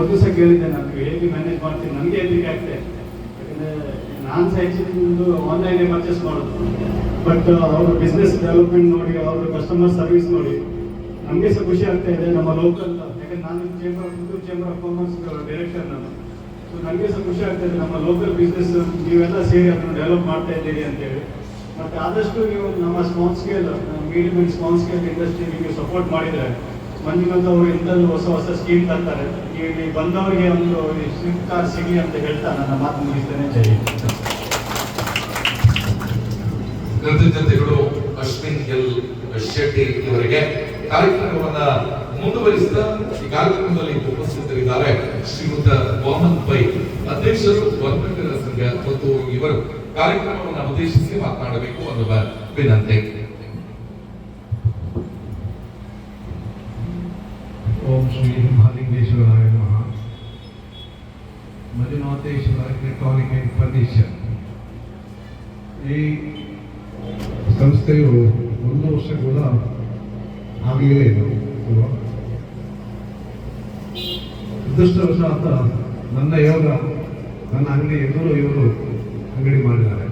ಒಂದು ಸಹ ಕೇಳಿದ್ದೆ ನಾನು, ಹೇಗೆ ಮ್ಯಾನೇಜ್ ಮಾಡ್ತೀನಿ? ನನಗೆ ಹೆದರಿಕೆ ಆಗ್ತದೆ ಯಾಕಂದರೆ ನಾನು ಸಹ ಹೆಚ್ಚಿನ ಆನ್ಲೈನ್ ಪರ್ಚೇಸ್ ಮಾಡೋದು. ಬಟ್ ಅವ್ರ ಬಿಸ್ನೆಸ್ ಡೆವಲಪ್ಮೆಂಟ್ ನೋಡಿ, ಅವ್ರ ಕಸ್ಟಮರ್ ಸರ್ವಿಸ್ ನೋಡಿ ನಮಗೆ ಸಹ ಖುಷಿ ಆಗ್ತಾ ಇದೆ ನಮ್ಮ ಲೋಕಲ್ ಯಾಕಂದ್ರೆ ನಾನು chamber Puttur chamber of commerce director ನಾನು. ಸೊ ನನಗೆ ಸಹ ಖುಷಿ ಆಗ್ತಾ ಇದೆ ನಮ್ಮ ಲೋಕಲ್ ಬಿಸ್ನೆಸ್ ನೀವೆಲ್ಲ ಸೇರಿ ಅದನ್ನು ಡೆವಲಪ್ ಮಾಡ್ತಾ ಇದ್ದೀರಿ ಅಂತೇಳಿ. ಮತ್ತು ಆದಷ್ಟು ನೀವು ನಮ್ಮ small scale medium small scale industry ನಿಮಗೆ ಸಪೋರ್ಟ್ ಮಾಡಿದರೆ ಮಂಜುನಾಥ್ ಅವರು ಎಂಥದ್ದು ಹೊಸ ಹೊಸ ಸ್ಕೀಮ್ ತರ್ತಾರೆ. ಇಲ್ಲಿ ಬಂದವರಿಗೆ ಒಂದು ಸ್ವಿಫ್ಟ್ ಕಾರ್ ಸಿಗಲಿ ಅಂತ ಹೇಳ್ತಾ ನನ್ನ ಮಾತು ಮುಗಿಸ್ತೇನೆ. ಜೈ ಹಿಂದ್. ಕೃತಜ್ಞತೆಗಳು ಅಶ್ವಿನ್ ಎಲ್ ಶೆಟ್ಟಿ ಇವರಿಗೆ ಕಾರ್ಯಕ್ರಮವನ್ನ ಮುಂದುವರಿಸಿದ ಈ ಕಾರ್ಯಕ್ರಮದಲ್ಲಿ ಉಪಸ್ಥಿತರಿದ್ದಾರೆ ಶ್ರೀಯುತ ಮೋಹನ್ ಬೈ. ಅಧ್ಯಕ್ಷರು ವರ್ಗಕರ ಸಂಘ ಮತ್ತು ಇವರು ಕಾರ್ಯಕ್ರಮವನ್ನು ಉದ್ದೇಶಿಸಿ ಮಾತನಾಡಬೇಕು ಅನ್ನುವ ವಿನಂತಿ. ಓಂ ಶ್ರೀ ಮಹಾಲಿಂಗೇಶ್ವರಾಯ ನಮಃ. ಮಂಜುನಾಥೇಶ್ವರ ಎಲೆಕ್ಟ್ರಾನಿಕ್ ಅಂಡ್ ಫರ್ನಿಚರ್ ಈ ಸಂಸ್ಥೆಯು ಒಂದು ವರ್ಷ ಕೂಡ ಆಗಲೇ ಇದು. ಅಲ್ವಾ ಅಂತ ನನ್ನ ಯೋಗ, ನನ್ನ ಅಂಗಡಿ ಎದುರು ಇವರು ಅಂಗಡಿ ಮಾಡಿದ್ದಾರೆ.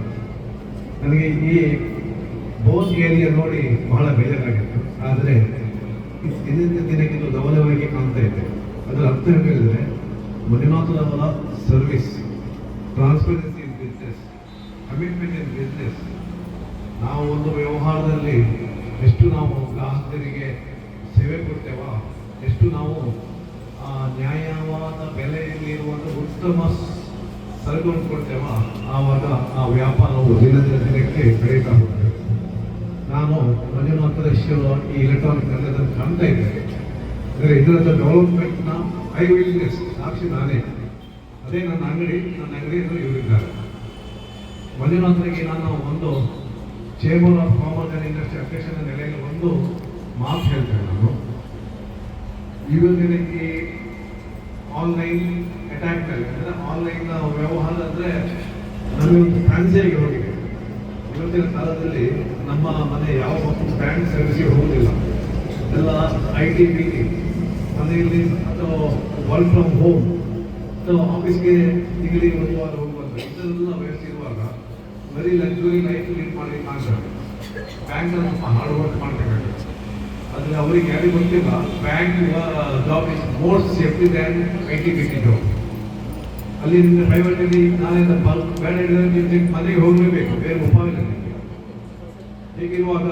ನನಗೆ ಈ ಬೋತ್ ಏರಿಯಾ ನೋಡಿ ಬಹಳ ಬೇಜಾರಾಗಿತ್ತು. ಆದರೆ ದಿನದಿಂದ ದಿನಕ್ಕೆ ಇದು ಗಮನವಾಗಿ ಕಾಣ್ತಾ ಇದೆ. ಅದರ ಅರ್ಥ ಹೇಳಿದ್ರೆ ಮಂಜುನಾಥರವರ service transparency in business commitment in business ನಾವು ಒಂದು ವ್ಯವಹಾರದಲ್ಲಿ ಎಷ್ಟು ನಾವು ಗ್ರಾಹಕರಿಗೆ ಸೇವೆ ಕೊಡ್ತೇವೋ ಎಷ್ಟು ನಾವು ಆ, ನ್ಯಾಯವಾದ ಬೆಲೆಯಲ್ಲಿ ಇರುವಂಥ ಉತ್ತಮ ಸರಕುಗಳನ್ನು ಕೊಡ್ತೇವೋ ಆವಾಗ ಆ ವ್ಯಾಪಾರವು ದಿನದ ದಿನಕ್ಕೆ ಬೆಳೀತಾ ನಾನು ಮಂಜುನಾಥರ ಶಿವ ಈ ಎಲೆಕ್ಟ್ರಾನಿಕ್ ರಂಗದಲ್ಲಿ ಕಾಣ್ತಾ ಇದ್ದೇನೆ. ಅಂದರೆ ಇದರ ಡೆವಲಪ್ಮೆಂಟ್ನ ಐ ವಿಲ್ನೆಸ್ ಸಾಕ್ಷಿ ನಾನೇ. ಅದೇ ನನ್ನ ಅಂಗಡಿ, ನನ್ನ ಅಂಗಡಿಯನ್ನು ಇವರಿದ್ದಾರೆ ಮಂಜುನಾಥರಿಗೆ ನಾನು ಒಂದು chamber of commerce and industry ಅಧ್ಯಕ್ಷನ ನೆಲೆಯಲ್ಲಿ ಒಂದು ಮಾತು ಹೇಳ್ತೇನೆ ನಾನು. ಇವತ್ತಿನ ಈ ಆನ್ಲೈನ್ ಅಟ್ಯಾಕ್ನಲ್ಲಿ ಅಂದರೆ ಆನ್ಲೈನ್ ವ್ಯವಹಾರ ಅಂದರೆ ನಮಗೊಂದು ಫ್ಯಾನ್ಸಿಯಾಗಿ ಹೋಗಿದೆ. ಇವತ್ತಿನ ಕಾಲದಲ್ಲಿ ನಮ್ಮ ಮನೆ ಯಾವ ಬ್ಯಾಂಕ್ ಸರ್ವಿಸ್ಗೆ ಹೋಗುವುದಿಲ್ಲ ಎಲ್ಲ ಐ ಟಿ ಬಿ ಟಿ ಮನೆಯಲ್ಲಿ ಅಥವಾ ವರ್ಕ್ ಫ್ರಮ್ ಹೋಮ್ ಅಥವಾ ಆಫೀಸ್ಗೆ ತಿಂಗಳಿಗೆ ಒಂದು ವಾರ ಹೋಗುವಾಗ ಇದನ್ನೆಲ್ಲ ಇರುವಾಗ ಬರೀ ಲಕ್ಸುರಿ ಲೈಫ್ ಲೀಡ್ ಮಾಡಲಿಕ್ಕೆ ಬ್ಯಾಂಕ್ ಸ್ವಲ್ಪ ಹಾರ್ಡ್ ವರ್ಕ್ ಮಾಡಬೇಕಾಗುತ್ತೆ. ಆದರೆ ಅವರಿಗೆ ಯಾರಿಗೂ ಗೊತ್ತಿಲ್ಲ bank job is more safety than I T B T job ಅಲ್ಲಿ ನಿಮಗೆ ಪ್ರೈವೇಟಲ್ಲಿ ನಾಳೆ ಬೇಡ ಹೇಳಿದ್ರೆ ನೀವು ಮನೆಗೆ ಹೋಗಲೇಬೇಕು. ಬೇರೆ ಉಪಾಯ ಇಲ್ಲ ನಿಮಗೆ. ಹೀಗಿರುವಾಗ